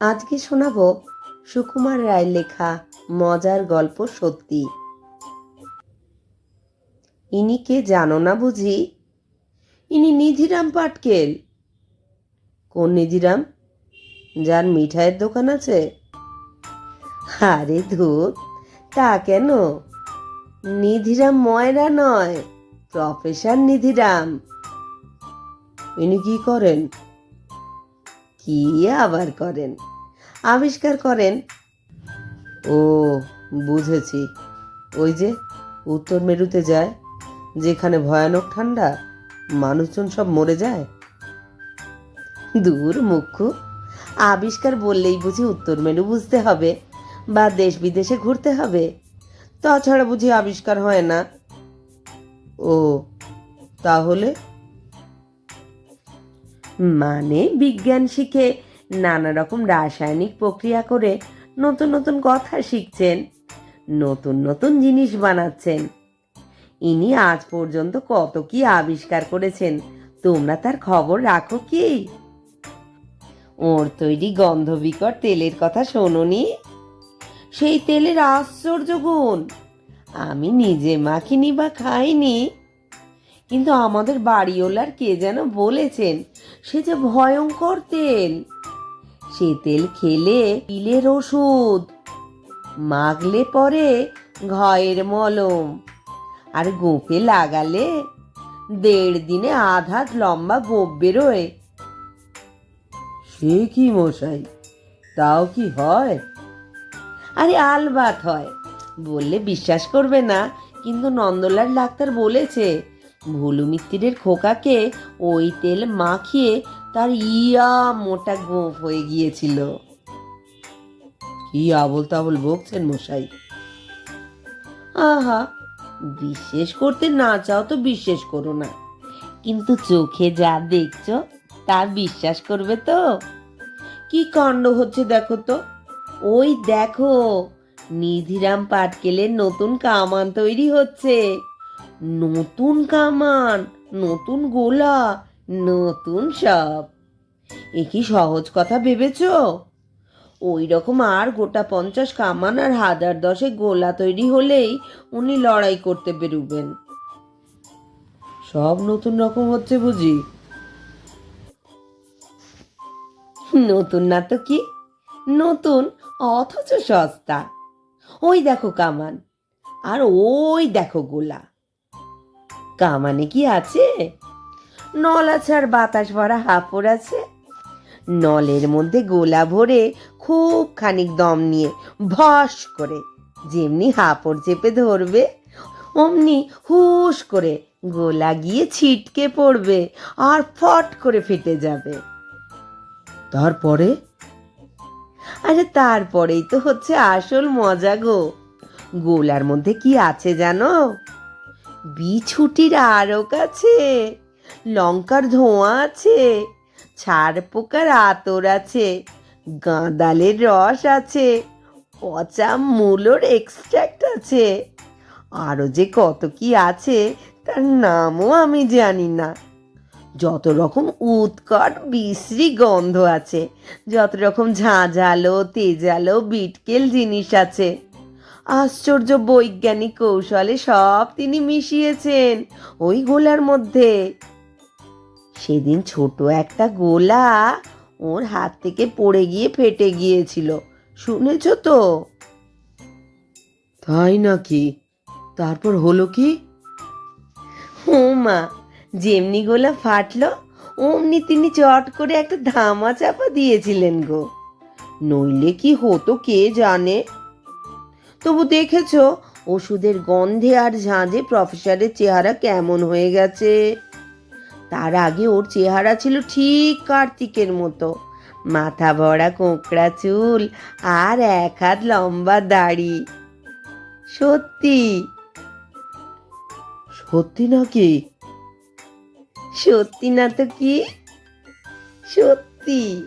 আজকে শোনাবো সুকুমার রায়ের লেখা মজার গল্প সত্যি। ইনি কে জানো না বুঝি? ইনি নিধিরাম পাটকেল। কোন নিধিরাম? যার মিঠাইয়ের দোকান আছে। আরে ধূপ তা কেন? নিধিরাম ময়রা নয়, প্রফেসর নিধিরাম। ইনি কি করেন? কি আবার করেন। আবিষ্কার করেন। ও, বুঝেছি। ওই যে উত্তর মেরুতে যায়, যেখানে ভয়ানক ঠান্ডা, মানুষজন সব মরে যায়। দূর মুখ্য আবিষ্কার বললেই বুঝি উত্তর মেরু বুঝতে হবে, বা দেশ বিদেশে ঘুরতে হবে। তাছাড়া বুঝি আবিষ্কার হয় না। ও, তাহলে মানে বিজ্ঞান শিখে নানা রকম রাসায়নিক প্রক্রিয়া করে নতুন নতুন কথা শিখছেন, নতুন নতুন জিনিস বানাচ্ছেন। ইনি আজ পর্যন্ত কত কি আবিষ্কার করেছেন, তোমরা তার খবর রাখো কি? ওর তৈরি গন্ধবিকর তেলের কথা শোনোনি? সেই তেলের আশ্চর্য গুণ, আমি নিজে মাখিনি বা খাইনি। কিন্তু আমাদের বাড়িওয়ালার কে যেন বলেছেন, সে যে ভয়ঙ্কর তেল। সে তেল খেলে পিলের ওষুধ মাগলে পরে ঘয়ের মলম। আর গোঁফে লাগালে দেড় দিনে আধা লম্বা গোপ বেরোয়। সে কি মশাই, তাও কি হয়? আরে আলবাত হয়, বললে বিশ্বাস করবে না, কিন্তু নন্দলাল ডাক্তার বলেছে ভুলু মিত্তিরের খোকাকে ওই তেল মাখিয়ে তার ইয়া মোটা গোঁফ হয়ে গিয়েছিল। কি আবল তাবল বকছেন মশাই। আহা, বিশ্বাস করতে না চাও তো বিশ্বাস করো না। কিন্তু চোখে যা দেখছ, তা বিশ্বাস করবে তো। কি কাণ্ড হচ্ছে দেখো তো। ওই দেখো, নিধিরাম পাটকেলের নতুন কামান তৈরি হচ্ছে। নতুন কামান, নতুন গোলা, নতুন সব এ কি সহজ কথা ভেবেছ? ওই রকম আর গোটা পঞ্চাশ কামান আর হাজার দশে গোলা তৈরি হলেই উনি লড়াই করতে বেরুবেন। সব নতুন রকম হচ্ছে বুঝি? নতুন না তো কি? নতুন অথচ সস্তা। ওই দেখো কামান, আর ওই দেখো গোলা। কামানে কি আছে? নল আছে আর বাতাস ভরা হাঁপড় আছে। নলের মধ্যে গোলা ভরে খুব খানিক দম নিয়ে ভস করে, যেমনি হাঁপড় চেপে ধরবে, অমনি হুশ করে গোলা গিয়ে ছিটকে পড়বে আর ফট করে ফেটে যাবে। তারপরে? আরে তারপরেই তো হচ্ছে আসল মজা গো। গোলার মধ্যে কি আছে জানো? বিছুটির আরক আছে লঙ্কার ধোঁয়া আছে ছাড় পোকার আতর আছে, গাঁদালের রস আছে, পচা মূলোর এক্সট্রাক্ট আছে। আরও যে কত কি আছে, তার নামও আমি জানি না। যত রকম উৎকট, বিশ্রী গন্ধ আছে, যত রকম ঝাঁঝালো, তেজালো, বিটকেল জিনিস আছে আশ্চর্য বৈজ্ঞানিক কৌশলে সব তিনি মিশিয়েছেন ওই গোলার মধ্যে। সেদিন ছোট একটা গোলা ওর হাত থেকে পড়ে গিয়ে ফেটে গিয়েছিল শুনেছ তো? তাই নাকি? তারপর হলো কি? ও মা যেমনি গোলা ফাটলো অমনি তিনি চট করে একটা ধামা চাপা দিয়েছিলেন গো। নইলে কি হতো কে জানে? তবু দেখেছ, ওষুধের গন্ধে আর ঝাঁঝে প্রফেসরের চেহারা কেমন হয়ে গেছে? তার আগে ওর চেহারা ছিল ঠিক কার্তিকের মতো। মাথা ভরা কোঁকড়া চুল আর এক হাত লম্বা দাড়ি। সত্যি? সত্যি নাকি সত্যি না তো কি? সত্যি।